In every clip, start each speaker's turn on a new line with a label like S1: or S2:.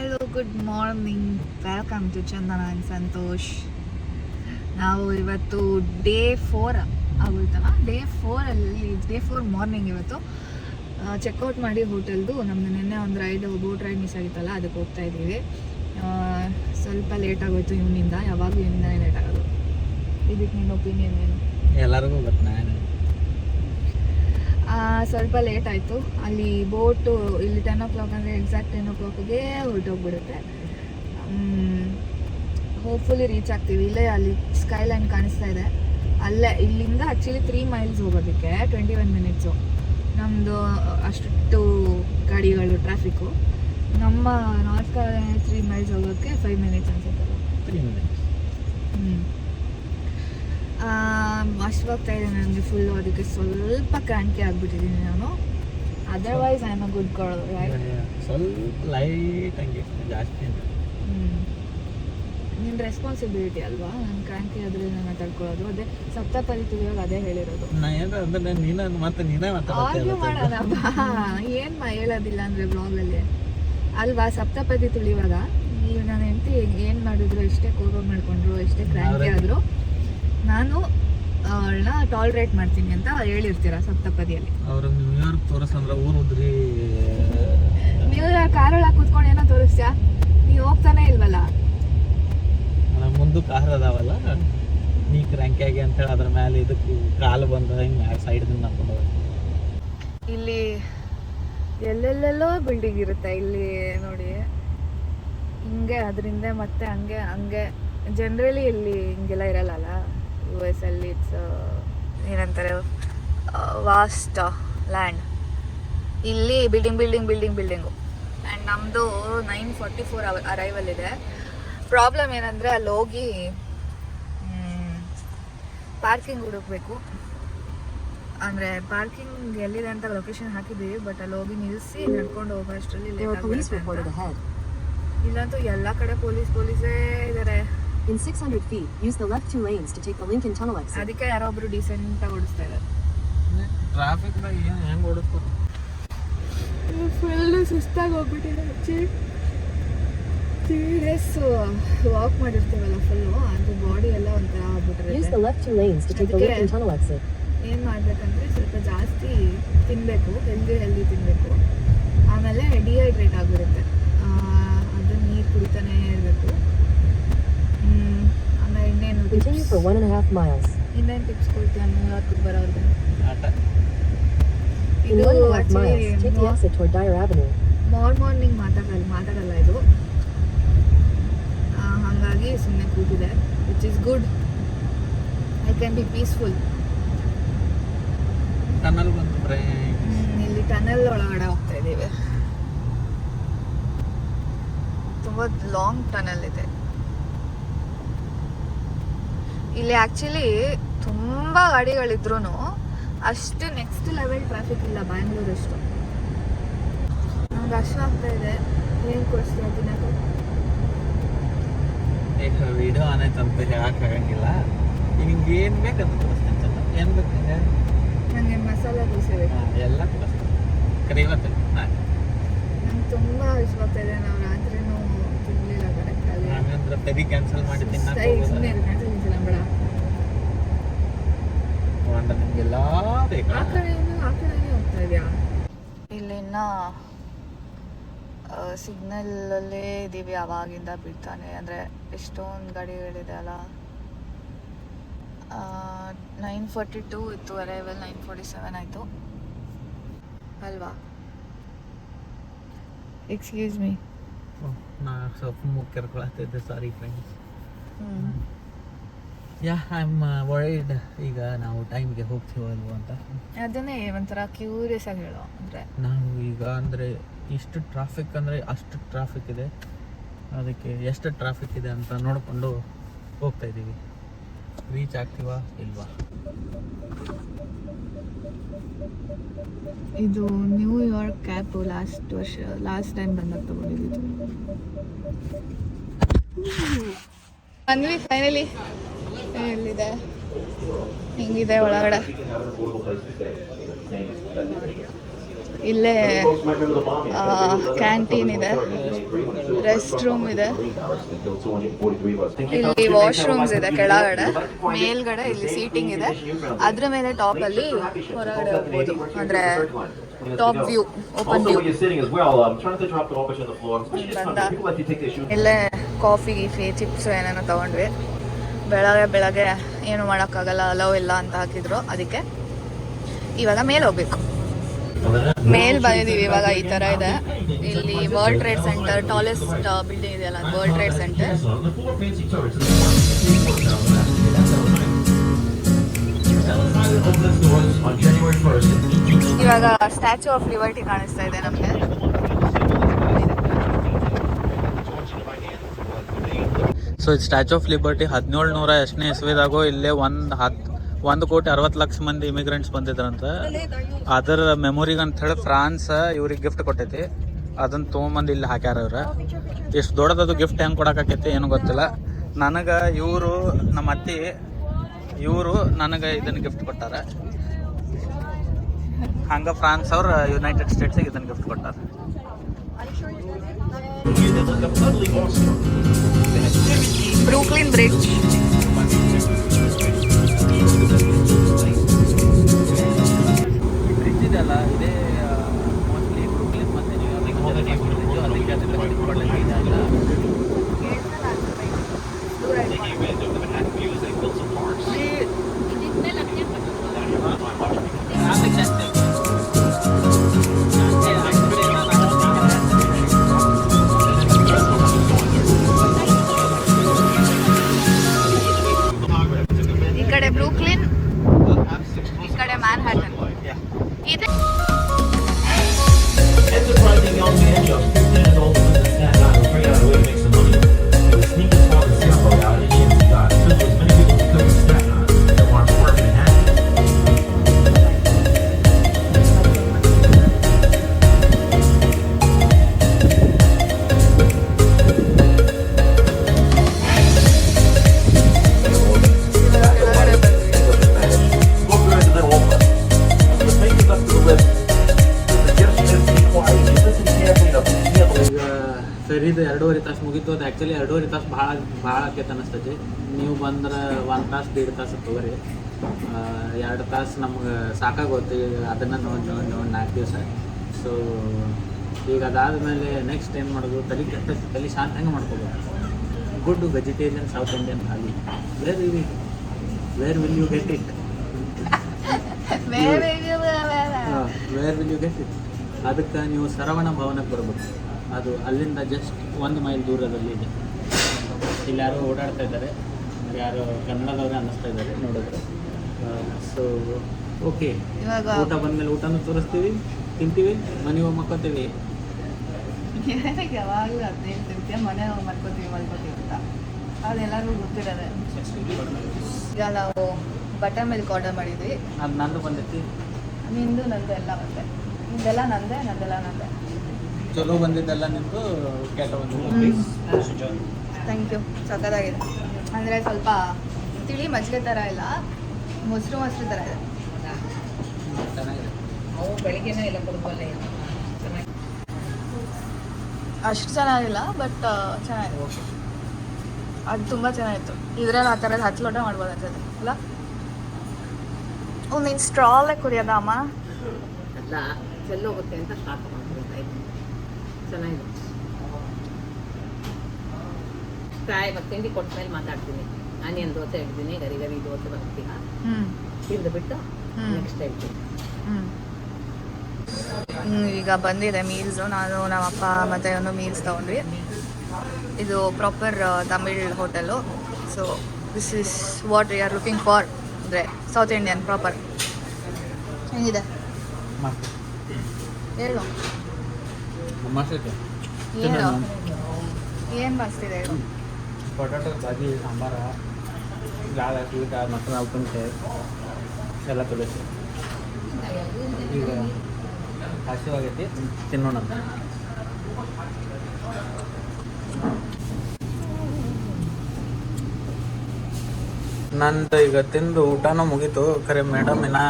S1: Hello good morning welcome to Chandana and Santhosh ನಾವು ಇವತ್ತು day four ಆಗುತ್ತಲ್ಲ? Day ಫೋರಲ್ಲಿ ಡೇ ಫೋರ್ ಮಾರ್ನಿಂಗ್ ಇವತ್ತು. ಚೆಕ್ಔಟ್ ಮಾಡಿ ಹೋಟೆಲ್ದು ನಮ್ಮದು ನಿನ್ನೆ ಒಂದು ರೈಡ್ ಬೋಟ್ ರೈಡ್ ಮಿಸ್ ಆಗಿತ್ತಲ್ಲ, ಅದಕ್ಕೆ ಹೋಗ್ತಾ ಇದ್ದೀವಿ. ಸ್ವಲ್ಪ ಲೇಟ್ ಆಗೋಯ್ತು ಇವನಿಂದ, ಯಾವಾಗಲೂ ಇವನಿಂದನೇ ಲೇಟ್ ಆಗೋದು. ಇದಕ್ಕೆ ನಿನ್ನ ಒಪಿನಿಯನ್ ಏನು?
S2: ಎಲ್ಲರಿಗೂ ನಾನು
S1: ಸ್ವಲ್ಪ ಲೇಟ್ ಆಯಿತು. ಅಲ್ಲಿ ಬೋಟು ಇಲ್ಲಿ ಟೆನ್ ಓ ಕ್ಲಾಕ್ ಅಂದರೆ ಎಕ್ಸಾಕ್ಟ್ ಟೆನ್ ಓ ಕ್ಲಾಕ್ಗೆ ಹೊರಟೋಗ್ಬಿಡುತ್ತೆ. ಹೋಪ್ಫುಲಿ ರೀಚ್ ಆಗ್ತೀವಿ. ಇಲ್ಲೇ ಅಲ್ಲಿ ಸ್ಕೈ ಲೈನ್ ಕಾಣಿಸ್ತಾ ಇದೆ. ಅಲ್ಲೇ ಇಲ್ಲಿಂದ ಆ್ಯಕ್ಚುಲಿ ತ್ರೀ ಮೈಲ್ಸ್ ಹೋಗೋದಕ್ಕೆ ಟ್ವೆಂಟಿ ಒನ್ ಮಿನಿಟ್ಸು ನಮ್ಮದು ಅಷ್ಟು ಗಾಡಿಗಳು ಟ್ರಾಫಿಕ್ಕು ನಮ್ಮ ನಾರ್ತ್ ತ್ರೀ ಮೈಲ್ಸ್ ಹೋಗೋಕ್ಕೆ ಫೈವ್ ಮಿನಿಟ್ಸ್ ಅನ್ಸುತ್ತೆ.
S2: ಹ್ಞೂ ಮಿನಿಟ್ಸ್
S1: ಅಷ್ಟವಾಗ್ತಾ ಇದೆ ನನಗೆ ಫುಲ್ಲು ಅದಕ್ಕೆ ಸ್ವಲ್ಪ ಕ್ರಾಂತಿ ಆಗಿಬಿಟ್ಟಿದ್ದೀನಿ ನಾನು. Otherwise I am a good girl right
S2: ಸ್ವಲ್ಪ ಲೈಟ್ ಹಂಗೆ ಜಾಸ್ತಿ
S1: ನಿನ್ನ ರೆಸ್ಪಾನ್ಸಿಬಿಲಿಟಿ ಅಲ್ವಾ? ನನ್ನ ಕ್ರಾಂತಿ ಆದರೆ ನನ್ನ ತಡ್ಕೊಳ್ಳೋದು ಅದೇ ಸಪ್ತಪದಿ ತುಳಿಯೋಗ ಅದೇ ಹೇಳಿರೋದು.
S2: ಅಂದ್ರೆ ನೀನು ಮತ್ತೆ ನೀನೇ
S1: ಆರ್ಗ್ಯೂ ಮಾಡೋಣ ಏನು ಮಾ ಹೇಳೋದಿಲ್ಲ ಅಂದರೆ ಬ್ಲಾಗಲ್ಲಿ ಅಲ್ವಾ ಸಪ್ತಪದಿ ತುಳಿಯುವಾಗ ನೀವು ನಾನು ಹೆಂಡತಿ ಏನು ಮಾಡಿದ್ರು ಎಷ್ಟೇ ಕೋಪ ಮಾಡ್ಕೊಂಡ್ರು ಎಷ್ಟೇ ಕ್ರಾಂತಿ ಆದರೂ ನಾನು ಅವಳನ್ನ ಟಾಲ್ರೇಟ್ ಮಾಡ್ತೀನಿ ಅಂತ ಹೇಳಿರ್ತೀರ ಸಪ್ತಪದಿಯಲ್ಲಿ.
S2: ಅವ್ರು ನ್ಯೂಯಾರ್ಕ್ ತೋರಿಸಂದ್ರೆ ಊರು ಉದ್ರಿ
S1: ನೀವು ಕಾರೊಳಗೆ ಕೂತ್ಕೊಂಡು ಏನೋ ತೋರಿಸ್ತ್ಯಾ ನೀವು ಹೋಗ್ತಾನೆ ಇಲ್ವಲ್ಲ?
S2: ಮುಂದೆ ಮುಂದಕ್ಕೆ ಕಾರ್ ಅದಾವಲ್ಲ? ನೀ ಕ್ರ್ಯಾಂಕಿ ಆಗಿ ಅಂತೇಳಿ ಅದ್ರ ಮೇಲೆ ಇದಕ್ಕೆ ಕಾಲು ಬಂದ ಹಿಂಗೆ ಮ್ಯಾಗ ಸೈಡ್ದಿಂದ ಹಾಕೊಂಡು
S1: ಇಲ್ಲಿ ಎಲ್ಲೆಲ್ಲೆಲ್ಲೋ ಬಿಲ್ಡಿಂಗ್ ಇರುತ್ತೆ ಇಲ್ಲಿ ನೋಡಿ. ಹಿಂಗೆ ಅದರಿಂದ ಮತ್ತೆ ಹಂಗೆ ಹಂಗೆ. ಜನರಲಿ ಇಲ್ಲಿ ಹಿಂಗೆಲ್ಲ ಇರಲ್ಲ ಯು ಎಸ್ ಅಲ್ಲಿ ಇಟ್ಸ್ ಏನಂತಾರೆ ವಾಸ್ಟ್ ಲ್ಯಾಂಡ್ ಇಲ್ಲಿ building building building building and ನಮ್ಮದು ನೈನ್ ಫಾರ್ಟಿ ಫೋರ್ ಅರೈವಲ್ ಇದೆ. ಪ್ರಾಬ್ಲಮ್ ಏನಂದರೆ ಅಲ್ಲಿ ಹೋಗಿ ಪಾರ್ಕಿಂಗ್ ಹುಡುಕ್ಬೇಕು. ಅಂದರೆ ಪಾರ್ಕಿಂಗ್ ಎಲ್ಲಿದೆ ಅಂತ ಲೊಕೇಶನ್ ಹಾಕಿದ್ದೀವಿ ಬಟ್ ಅಲ್ಲಿ ಹೋಗಿ ನಿಲ್ಲಿಸಿ ನಡ್ಕೊಂಡು ಹೋಗೋ ಅಷ್ಟರಲ್ಲಿ ಇಲ್ಲಂತೂ ಎಲ್ಲ ಕಡೆ ಪೊಲೀಸ್ ಪೊಲೀಸೇ ಇದ್ದಾರೆ
S3: In 600 feet, use the left two lanes to take the Lincoln Tunnel exit.
S1: ಅದಕ್ಕೆ ಯಾರೋ ಒಬ್ಬರು ಡಿಸೆಂಟ್ ಆಗಿ ಓಡಿಸ್ತಾ ಇದ್ದಾರೆ
S2: ಟ್ರಾಫಿಕ್ದಾಗ ಏನು ಹೆಂಗೆ ಓಡಿಸ್ತಾರೆ
S1: ಫುಲ್ ಸುಸ್ತಾಗಿ ಹೋಗ್ಬಿಟ್ಟಿದೆ ಆ್ಯಕ್ಚುಲಿ ತ್ರೀ ಡೇಸ್ ವಾಕ್ ಮಾಡಿರ್ತೀವಲ್ಲ ಫುಲ್ಲು ಅದು ಬಾಡಿ ಎಲ್ಲ ಒಂಥರ
S3: Use
S1: ಆಗ್ಬಿಟ್ಟಿರುತ್ತೆ
S3: the left two lanes to take the
S1: ಅದಕ್ಕೆ-
S3: Lincoln Tunnel exit.
S1: ಏನು ಮಾಡಬೇಕಂದ್ರೆ ಸ್ವಲ್ಪ ಜಾಸ್ತಿ ತಿನ್ನಬೇಕು ಹೆಲ್ದಿ ಹೆಲ್ದಿ ತಿನ್ನಬೇಕು ಆಮೇಲೆ ಡಿಹೈಡ್ರೇಟ್ ಆಗಿರುತ್ತೆ. ಅದು ನೀರು ಕುಡಿತಾನೆ ಇರಬೇಕು.
S3: Continue for one and a half miles.
S1: ಇನ್ನೇನು ಟಿಪ್ಸ್ ಕೊಡ್ತೀಯ ನ್ಯೂಯಾರ್ಕ್ಗೆ ಬರೋರಿಗೆ
S3: In
S1: ಇದು
S3: one and a half miles, take the
S1: actually
S3: exit toward Dyer Avenue.
S1: ಮಾರ್ ಮಾರ್ನಿಂಗ್ ಮಾತಾಡಲ್ಲ ಮಾತಾಡಲ್ಲ ಇದು. ಆ, ಹಾಗಾಗಿ ಸುಮ್ಮನೆ ಕೂತಿದೆ which is good I can be peaceful
S2: tunnel ಬಂತು
S1: ಇಲ್ಲಿ ಟನಲ್ ಒಳಗಡೆ ಹೋಗ್ತಾ ಇದ್ದೀವಿ. ತುಂಬ ಲಾಂಗ್ ಟನಲ್ ಇದೆ. ಇಲ್ಲಿ ಆ್ಯಕ್ಚುಲಿ ತುಂಬ ಗಾಡಿಗಳಿದ್ರು ಅಷ್ಟು ನೆಕ್ಸ್ಟ್ ಲೆವೆಲ್ ಟ್ರಾಫಿಕ್ ಇಲ್ಲ ಬ್ಯಾಂಗ್ಳೂರಷ್ಟು ನಮ್ಗೆ ಅಷ್ಟು ಆಗ್ತಾ ಇದೆ. ಏನು ಕೊಡಿಸ್ತೀಯ ದಿನಕ್ಕೆ?
S2: ವಿಡಿಯೋ ಆನ್ ಆಯ್ತು ಅಂತ ಹೇಳಕ್ ಆಗಂಗಿಲ್ಲ. ನಿಮ್ಗೆ ಏನು ಅಂತ ಕೊಡಿಸ್ತೀನಿ ಚಂದ. ಏನು ಬೇಕು ನಿಂಗೆ?
S1: ನನಗೆ ಮಸಾಲೆ ದೋಸೆ ಬೇಕು.
S2: ಎಲ್ಲ ಕೊಡಿಸ್ತೀನಿ. ಕರೆ ಇವತ್ತು
S1: ನಂಗೆ ತುಂಬ ಇಷ್ಟ ಇದೆ. ನಾವು ರಾತ್ರಿನೂ ತಿನ್ನಲಿಲ್ಲ ಕರೆಕ್ಟಾಗಿ
S2: ಹಂಗಂದ್ರೆ ಸರಿ ಕ್ಯಾನ್ಸಲ್ ಮಾಡಿ ತಿನ್ನಕ್ಕೆ
S1: ಬೇಡ.
S2: ಅಂದ್ರೆ ನಿಮಗೆಲ್ಲ ಬೇಕಾ?
S1: ಆ ಕಡೆಯಿಂದ ಆ ಕಡೆನೇ ಹೋಗ್ತಾ ಇದೆಯಾ? ಇಲ್ಲಿನ ಸಿಗ್ನಲಲ್ಲೇ ಇದ್ದೀವಿ ಅವಾಗಿಂದ ಬಿಡ್ತಾನೆ. ಅಂದರೆ ಎಷ್ಟೊಂದು ಗಾಡಿಗಳಿದೆ ಅಲ್ಲ. ನೈನ್ ಫೋರ್ಟಿ ಟೂ ಇತ್ತು ಅರೈವಲ್ ನೈನ್ ಫೋರ್ಟಿ ಸೆವೆನ್ ಆಯಿತು. ಅಲ್ವಾ? ಎಕ್ಸ್ಕ್ಯೂಸ್ ಮೀ
S2: ನಾ ಸ್ವಲ್ಪ ಮುಖ sorry friends yeah I am world ಈಗ ನಾವು ಟೈಮ್ಗೆ ಹೋಗ್ತೀವೋ ಅಲ್ವೋ ಅಂತ.
S1: ಅದನ್ನೇ ಒಂಥರ ಕ್ಯೂರಿಯಸ್ ಆಗಿ ಹೇಳೋ ಅಂದರೆ.
S2: ನಾವು ಈಗ ಅಂದರೆ ಇಷ್ಟು ಟ್ರಾಫಿಕ್ ಅಂದರೆ ಅಷ್ಟು ಟ್ರಾಫಿಕ್ ಇದೆ. ಅದಕ್ಕೆ ಎಷ್ಟು ಟ್ರಾಫಿಕ್ ಇದೆ ಅಂತ ನೋಡಿಕೊಂಡು ಹೋಗ್ತಾ ಇದ್ದೀವಿ. ರೀಚ್ ಆಗ್ತೀವಾ ಇಲ್ವಾ?
S1: ಇದು ನ್ಯೂಯಾರ್ಕ್ ಕ್ಯಾಬು ಲಾಸ್ಟ್ ವರ್ಷ ಲಾಸ್ಟ್ ಟೈಮ್ ಬಂದಾಗ ತಗೊಂಡಿದ್ದು. ಬಂದ್ವಿ ಫೈನಲಿ ಇಲ್ಲಿದೆ ಹಿಂಗಿದೆ ಒಳಗಡೆ? ಇಲ್ಲೇ ಕ್ಯಾಂಟೀನ್ ಇದೆ. ರೆಸ್ಟ್ ರೂಮ್ ಇದೆ. ಇಲ್ಲಿ ವಾಶ್ರೂಮ್ಸ್ ಇದೆ ಕೆಳಗಡೆ. ಮೇಲ್ಗಡೆ ಇಲ್ಲಿ ಸೀಟಿಂಗ್ ಇದೆ. ಅದ್ರ ಮೇಲೆ ಟಾಪ್ ಅಲ್ಲಿ ಹೊರಗಡೆ ಹೋಗ್ಬೋದು. ಅಂದ್ರೆ ಟಾಪ್ ವ್ಯೂ, ಓಪನ್ ಇಲ್ಲೇ ಕಾಫಿ ಗೀಫಿ ಚಿಪ್ಸ್ ಏನೇನೋ ತಗೊಂಡ್ವಿ. ಬೆಳಗ್ಗೆ ಬೆಳಗ್ಗೆ ಏನು ಮಾಡೋಕ್ಕಾಗಲ್ಲ ಅಲೋ ಇಲ್ಲ ಅಂತ ಹಾಕಿದ್ರು. ಅದಕ್ಕೆ ಇವಾಗ ಮೇಲೆ ಹೋಗ್ಬೇಕು. ಮೇಲ್ ಬಂದಿದೀವಿ ಇವಾಗ ಈ ತರ ಇದೆ. ಇಲ್ಲಿ World Trade Center tallest building ಇದೆಯಲ್ಲ World Trade Center
S4: The four fancy turrets in the Open its doors on January 1st.
S1: ಇವಾಗ ಸ್ಟ್ಯಾಚು ಆಫ್ ಲಿಬರ್ಟಿ ಕಾಣಿಸ್ತಾ ಇದೆ ನಮಗೆ.
S2: ಇದು ಸ್ಟ್ಯಾಚು ಆಫ್ ಲಿಬರ್ಟಿ ಹದಿನೇಳು ನೂರ ಎಷ್ಟನೇ ಇಸ್ವಿದಾಗೋ ಇಲ್ಲೇ ಒಂದು ಹತ್ತು ಒಂದು ಕೋಟಿ ಅರವತ್ತು ಲಕ್ಷ ಮಂದಿ ಇಮಿಗ್ರೆಂಟ್ಸ್ ಬಂದಿದ್ರಂತ. ಅದರ ಮೆಮೊರಿಗೆ ಅಂತ ಹೇಳಿ ಫ್ರಾನ್ಸ್ ಇವ್ರಿಗೆ ಗಿಫ್ಟ್ ಕೊಟ್ಟೈತಿ. ಅದನ್ನ ತೊಗೊಂಬಂದು ಇಲ್ಲಿ ಹಾಕ್ಯಾರ ಇವ್ರ. ಎಷ್ಟು ದೊಡ್ಡದದು ಗಿಫ್ಟ್ ಹೆಂಗೆ ಕೊಡಕತ್ತೈತಿ ಏನು ಗೊತ್ತಿಲ್ಲ. ನನಗೆ ಇವರು, ನಮ್ಮ ಅತ್ತಿ, ಇವರು ನನಗೆ ಇದನ್ನು ಗಿಫ್ಟ್ ಕೊಟ್ಟಾರ. ಹಂಗೆ ಫ್ರಾನ್ಸ್ ಅವ್ರು ಯುನೈಟೆಡ್ ಸ್ಟೇಟ್ಸಿಗೆ ಇದನ್ನು ಗಿಫ್ಟ್ ಕೊಟ್ಟಾರ.
S1: Brooklyn
S2: Bridge. ಇದೇ ಮೋಸ್ಟ್ಲಿ ಬ್ರೂಕ್ಲಿನ್ ಮತ್ತೆ ಆ್ಯಕ್ಚುಲಿ ಎರಡೂವರೆ ತಾಸು ಭಾಳ ಭಾಳ ಆಕೈತೆ ಅನಿಸ್ತೈತಿ. ನೀವು ಬಂದ್ರೆ ಒಂದು ತಾಸು ದೇಡ್ ತಾಸು ತೊಗೊರಿ. ಎರಡು ತಾಸು ನಮ್ಗೆ ಸಾಕಾಗೋತಿ ಅದನ್ನು ನೋಡಿ ನೋಡಿ ನೋಡಿ ನಾಲ್ಕು ದಿವಸ. ಸೊ ಈಗ ಅದಾದಮೇಲೆ ನೆಕ್ಸ್ಟ್ ಏನು ಮಾಡೋದು ತಲೆ ಕೆಟ್ಟ ತಲೆ ಶಾಂತ ಹೆಂಗೆ ಮಾಡ್ಕೋಬೇಕು good vegetarian South Indian holy where will where will you get it where will you get it ಅದಕ್ಕೆ ನೀವು ಸರವಣ ಭವನಕ್ಕೆ ಬರ್ಬೇಕು. ಅದು ಅಲ್ಲಿಂದ ಜಸ್ಟ್ ಒಂದು ಮೈಲ್ ದೂರದಲ್ಲಿ ಇದೆ. ಇಲ್ಲಿ ಯಾರೋ ಓಡಾಡ್ತಾ ಇದ್ದಾರೆ. ಯಾರೋ ಕನ್ನಡದವರೇ ಅನ್ನಿಸ್ತಾ ಇದ್ದಾರೆ ನೋಡಿದ್ರೆ. ಸೊ ಓಕೆ
S1: ಇವಾಗ
S2: ಊಟ ಬಂದಮೇಲೆ ಊಟನೂ ತೋರಿಸ್ತೀವಿ. ತಿಂತೀವಿ. ಮನೆ ಹೋಗಿ ಮಕ್ಕೋತೀವಿ
S1: ಯಾವಾಗಲೂ ಹದಿನೈದು ತಿಂತೀಯ ಮನೆ ಹೋಗಿ ಮಲ್ಕೋತೀವಿ ಮಲ್ಕೋತೀವಿ ಅಂತ. ಅದೆಲ್ಲರಿಗೂ ಗೊತ್ತಿರೋದೆ. ಈಗ ನಾವು ಬಟರ್ ಮಿಲ್ಕ್ ಆರ್ಡರ್ ಮಾಡಿದ್ವಿ.
S2: ಅದು ನಂದು ಬಂದೈತಿ.
S1: ನಿಂದು ನಂದು ಎಲ್ಲ ಬಂದೆ. ನಿಂದೆಲ್ಲ ನಂದೆ ನಂದೆಲ್ಲ ನಂದೆ.
S2: ಚಲೋ ಬಂದಿದ್ದೆಲ್ಲ ನಿಂತು ಕೆಟ್ಟ ಬಂದಿದ್ದು.
S1: ಥ್ಯಾಂಕ್ ಯು ಸಕ್ಕತ್ತಾಗಿದೆ ಅಂದರೆ ಸ್ವಲ್ಪ ತಿಳಿ ಮಜ್ಜಿಗೆ ಥರ ಇಲ್ಲ ಮೊಸರು ಮೊಸರು ಥರ ಇದೆ.
S2: ಚೆನ್ನಾಗಿದೆ.
S5: ಅವು ಬೆಳಿಗ್ಗೆನೇ ಎಲ್ಲ ಕೊಡ್ಬಲ್ಲ
S1: ಅಷ್ಟು ಚೆನ್ನಾಗಿಲ್ಲ ಬಟ್ ಚೆನ್ನಾಗಿದೆ. ಅದು ತುಂಬ ಚೆನ್ನಾಗಿತ್ತು. ಇದ್ರಲ್ಲಿ ಆ ಥರದ್ದು ಹತ್ತು ಲೋಟ ಮಾಡ್ಬೋದು ಅಂತ ಅಲ್ಲ? ಒಂದು ನೀನು ಸ್ಟ್ರಾಲೇ ಕುಡಿಯೋದ ಅಮ್ಮ?
S5: ಅಲ್ಲ ಚೆಲ್ಲೋಗುತ್ತೆ ಅಂತ ಸ್ಟಾರ್ಟ್ ಚೆನ್ನಾಗಿದೆ. ಕಾಯಿ ಮತ್ತೆ ತಿಂಡಿ ಕೊಟ್ಟ ಮೇಲೆ ಮಾತಾಡ್ತೀನಿ. ಆನಿಯನ್ ದೋಸೆ ಹೇಳ್ತೀನಿ ಗರಿ ಗರಿ ದೋಸೆ ಬರ್ತೀನಿ.
S1: ಹ್ಞೂ
S5: ತಿಂದು ಬಿಟ್ಟು. ನೆಕ್ಸ್ಟ್ ಹೇಳ್ತೀನಿ
S1: ಈಗ ಬಂದಿದೆ ಮೀಲ್ಸು ನಾನು ನಮ್ಮ ಅಪ್ಪ ಮತ್ತು ಒಂದು ಮೀಲ್ಸ್ ತೊಗೊಂಡ್ವಿ. ಇದು proper Tamil hotel so this is what you are looking for ಅಂದರೆ ಸೌತ್ ಇಂಡಿಯನ್ ಪ್ರಾಪರ್ ಹೆಂಗಿದೆ? ಹೇಳು
S2: ಮಸ್ತೈತೆ
S1: ಏನು. ಏನು ಮಸ್ತಿದೆ ಇದು
S2: ಪೊಟ್ಯಾಟೊ ಬಾಜಿ ಸಾಂಬಾರ ಗಾಳ ಸ್ವೀಟ ಮಟನ್ ಉಪ್ಪಿನಕಾಯಿ ಎಲ್ಲ ತೊಳಿಸಿ. ಈಗ ಹಸಿವಾಗೈತಿ ತಿನ್ನೋಣ. ನಂದು ಈಗ ತಿಂದು ಊಟನೂ ಮುಗೀತು. ಖರೆ ಮೇಡಮ್ ಇನ್ನ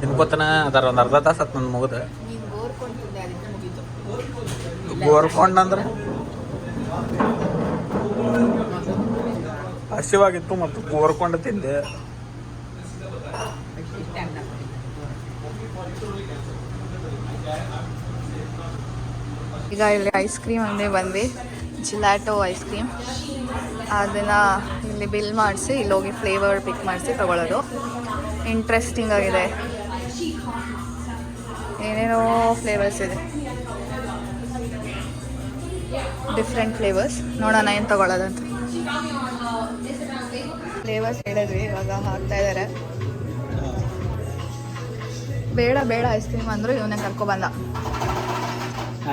S2: ತಿನ್ಕೋತನ ಅದರ ಒಂದು ಅರ್ಧ ತಾಸು ಹತ್ತು ನಂದು ಮುಗಿದ.
S1: ಗೋರ್ಕೊಂಡ್
S2: ಅಂದ್ರೆ ಹಸಿವಾಗಿತ್ತು ಮತ್ತು ಗೋರ್ಕೊಂಡು ತಿಂದೆ.
S1: ಈಗ ಇಲ್ಲಿ ಐಸ್ ಕ್ರೀಮ್ ಅಂದೇ ಬಂದ್ವಿ. ಜಿಲಾಟೋ ಐಸ್ ಕ್ರೀಮ್ ಅದನ್ನು ಇಲ್ಲಿ ಬಿಲ್ ಮಾಡಿಸಿ, ಇಲ್ಲಿ ಹೋಗಿ ಫ್ಲೇವರ್ ಪಿಕ್ ಮಾಡಿಸಿ ತಗೊಳ್ಳೋದು ಇಂಟ್ರೆಸ್ಟಿಂಗ್ ಆಗಿದೆ. ಏನೇನೋ ಫ್ಲೇವರ್ಸ್ ಇದೆ. ಡಿಫ್ರೆಂಟ್ ಫ್ಲೇವರ್ಸ್ ನೋಡೋಣ ಏನು ತಗೊಳ್ಳೋದಂತ. ಫ್ಲೇವರ್ಸ್ ಹೇಳಿದ್ವಿ ಇವಾಗ ಹಾಕ್ತಾ ಇದ್ದಾರೆ ಬೇಡ ಬೇಡ ಐಸ್ ಕ್ರೀಮ್ ಅಂದರು ಇವನೇ ಕರ್ಕೊಬಂದ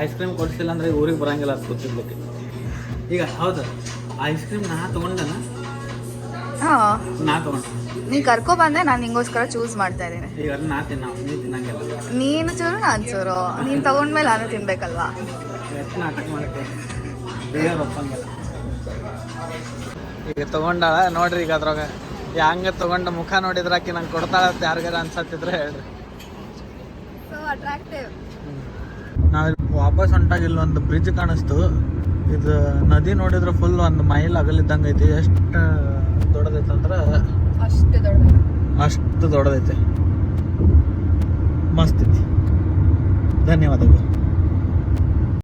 S2: ಐಸ್ ಕ್ರೀಮ್ ಕೊಡಿಸಿಲ್ಲ ಅಂದ್ರೆ ಊರಿಗೆ ಬರಂಗಿಲ್ಲ ಅದು ಗೊತ್ತಿರ್ಬೇಕು ಈಗ ಹೌದು ಐಸ್ ಕ್ರೀಮ್ ನಾ ತೊಗೊಂಡನ?
S1: ಹಾಂ.
S2: ನಾ ತೊಗೊಂಡ.
S1: ನೀ ಕರ್ಕೊ ಬಂದೆ ನಾನು ನಿಂಗೋಸ್ಕರ ಚೂಸ್ ಮಾಡ್ತಾ ಇದ್ದೀನಿ.
S2: ಈಗ ಅದನ್ನ ನಾ ತಿನ್ನ ನೀ ತಿನ್ನಂಗಿಲ್ಲ.
S1: ನೀನು ಚೂರು ನಾನು ಚೂರು ನೀನು ತಗೊಂಡ್ಮೇಲೆ ನಾನು ತಿನ್ಬೇಕಲ್ವಾ?
S2: ಎಷ್ಟು ನಾಟಕ ಮಾಡಕ್ಕೆ. ಒಪ್ಪಂಗಿಲ್ಲ ಈಗ ತಗೊಂಡಾಳ? ನೋಡ್ರಿ ಈಗ ಅದ್ರಾಗ. ಹಂಗ ತಗೊಂಡ ಮುಖ ನೋಡಿದ್ರ ಆಕಿ ನಂಗೆ ಕೊಡ್ತಾಳ ಯಾರಿಗಾರ ಅನ್ಸತ್ತಿದ್ರೆ ಹೇಳ್ರಿ. ನಾವ್ ವಾಪಸ್ ಹೊಂಟಾಗ ಇಲ್ಲೊಂದು ಬ್ರಿಡ್ಜ್ ಕಾಣಿಸ್ತು. ಇದು ನದಿ ನೋಡಿದ್ರೆ ಫುಲ್ ಒಂದು ಮೈಲ್ ಅಗಲಿದ್ದಂಗೆ ಐತಿ. ಎಷ್ಟು ದೊಡ್ಡದೈತೆ ಅಂದ್ರೆ?
S1: ಅಷ್ಟು
S2: ಅಷ್ಟು ದೊಡ್ಡದೈತೆ. ಮಸ್ತ್ ಐತಿ. ಧನ್ಯವಾದಗಳು.